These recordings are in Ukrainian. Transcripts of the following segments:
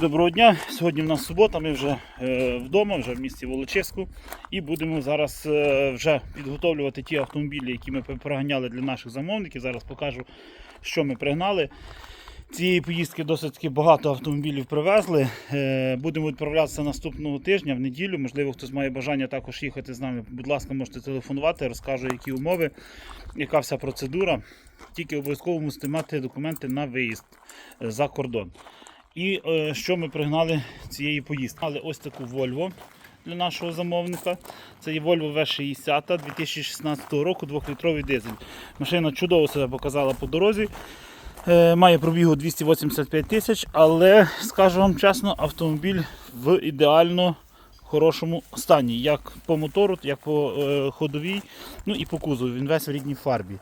Доброго дня. Сьогодні в нас субота, ми вже е, вдома, вже в місті Волочиську. І будемо зараз е, вже підготовлювати ті автомобілі, які ми проганяли для наших замовників. Зараз покажу, що ми пригнали. Цієї поїздки досить багато автомобілів привезли. Е, Будемо відправлятися наступного тижня, в неділю. Можливо, хтось має бажання також їхати з нами. Будь ласка, можете телефонувати, розкажу, які умови, яка вся процедура. Тільки обов'язково мусите мати документи на виїзд за кордон. І е, що ми пригнали цієї поїздки? Але ось таку Volvo для нашого замовника. Це є Volvo V60 2016 року, 2-літровий дизель. Машина чудово себе показала по дорозі. Е, має пробігу 285 тисяч, але скажу вам чесно, автомобіль в ідеально хорошому стані. Як по мотору, як по е, ходовій, ну і по кузову. Він весь в рідній фарбі.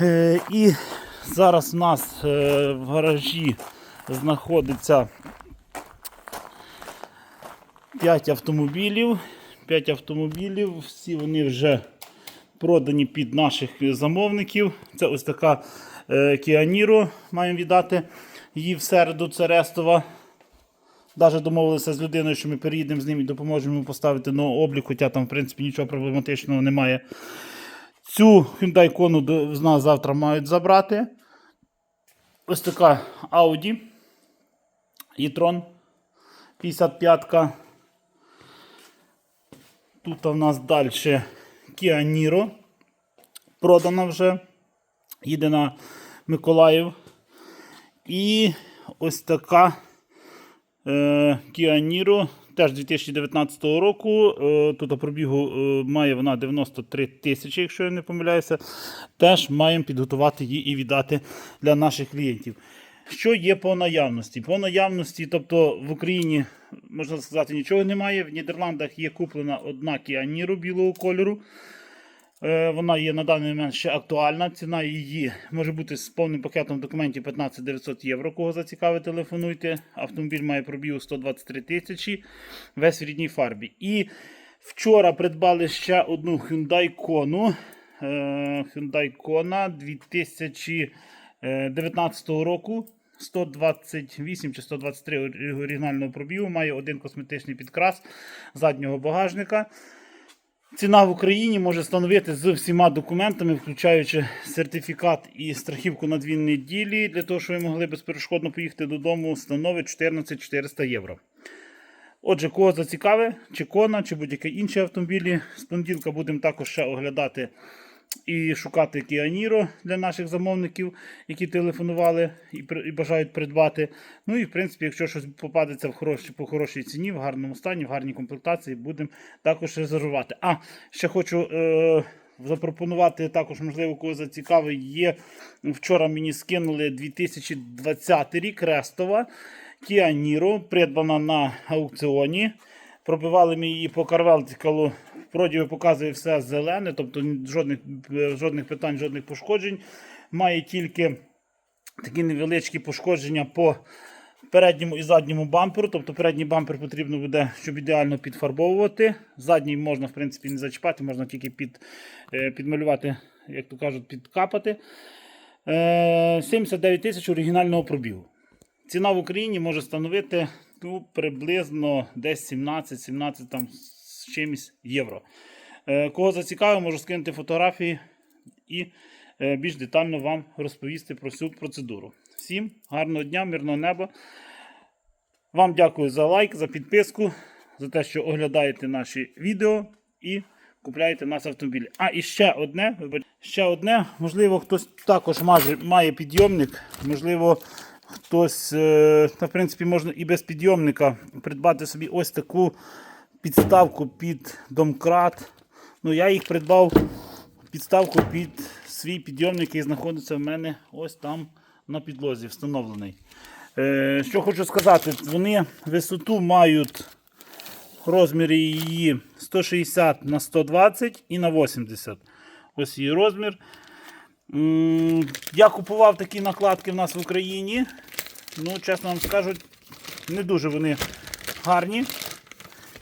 Е, і зараз у нас е, в гаражі знаходиться 5 автомобілів. 5 автомобілів, всі вони вже продані під наших замовників. Це ось така е, Kia Niro, маємо віддати її в середу, це Рестова. Навіть домовилися з людиною, що ми переїдемо з ним і допоможемо йому поставити на облік, хоча там, в принципі, нічого проблематичного немає. Цю Hyundai Kona з нас завтра мають забрати. Ось така Audi e-tron 55-ка. Тут у нас далі Kia Niro. Продана вже. Їде на Миколаїв. І ось така е, Kia Niro. Теж 2019 року. Е, тут пробігу е, має вона 93 тисячі, якщо я не помиляюся. Теж маємо підготувати її і віддати для наших клієнтів. Що є по наявності? По наявності, тобто в Україні, можна сказати, нічого немає. В Нідерландах є куплена одна Niro білого кольору. Е, Вона є на даний момент ще актуальна. Ціна її може бути з повним пакетом документів 15 900 євро. Кого зацікавить, телефонуйте. Автомобіль має пробігу 123 тисячі, весь в рідній фарбі. І вчора придбали ще одну Hyundai Kona. Е, Hyundai Kona 2019 року. 128 чи 123 оригінального пробігу, має один косметичний підкрас заднього багажника. Ціна в Україні може становити з всіма документами, включаючи сертифікат і страхівку на дві неділі, для того, щоб ви могли безперешкодно поїхати додому, становить 14 400 євро. Отже, кого зацікавить, чи Кона, чи будь-які інші автомобілі. З понеділка будемо також ще оглядати і шукати Niro для наших замовників, які телефонували і, і бажають придбати. Ну і в принципі, якщо щось попадеться в хороші, по хорошій ціні, в гарному стані, в гарній комплектації, будемо також резервувати. А ще хочу. Е- Запропонувати також, можливо, кого зацікавить, є. Вчора мені скинули 2020 рік Рестова Niro, придбана на аукціоні. Пробивали ми її по карвелтикалу. Вроді показує все зелене, тобто жодних, е, жодних питань, жодних пошкоджень. Має тільки такі невеличкі пошкодження по передньому і задньому бамперу. Тобто передній бампер потрібно буде, щоб ідеально підфарбовувати. Задній можна, в принципі, не зачіпати, можна тільки під, е, підмалювати, як то кажуть, підкапати. Е, 79 тисяч оригінального пробігу. Ціна в Україні може становити ну, приблизно десь 17-17 там з чимось євро. Е, Кого зацікавив, можу скинути фотографії і е, більш детально вам розповісти про всю процедуру. Всім гарного дня, мирного неба. Вам дякую за лайк, за підписку, за те, що оглядаєте наші відео і купляєте нас автомобілі. А і ще одне, ще одне, можливо, хтось також має, підйомник, можливо, хтось, е, та, в принципі, можна і без підйомника придбати собі ось таку підставку під домкрат. Ну, я їх придбав підставку під свій підйомник, який знаходиться в мене ось там на підлозі встановлений. Е, що хочу сказати, вони висоту мають розміри її 160 на 120 і на 80. Ось її розмір. Я купував такі накладки в нас в Україні. Ну, чесно вам скажу, не дуже вони гарні.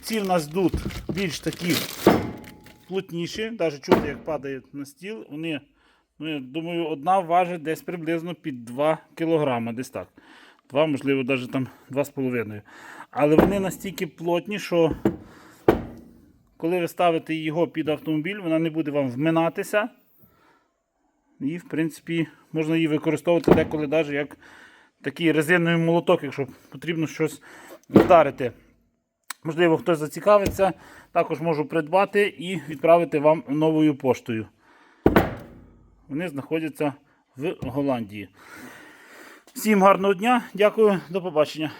Ці в нас йдуть більш такі плотніші, навіть чути, як падає на стіл. Вони, ну, я думаю, одна важить десь приблизно під 2 кг, десь так. 2, можливо, навіть там 2,5. Але вони настільки плотні, що коли ви ставите його під автомобіль, вона не буде вам вминатися. І, в принципі, можна її використовувати деколи навіть як такий резиновий молоток, якщо потрібно щось вдарити. Можливо, хтось зацікавиться, також можу придбати і відправити вам новою поштою. Вони знаходяться в Голландії. Всім гарного дня, дякую, до побачення.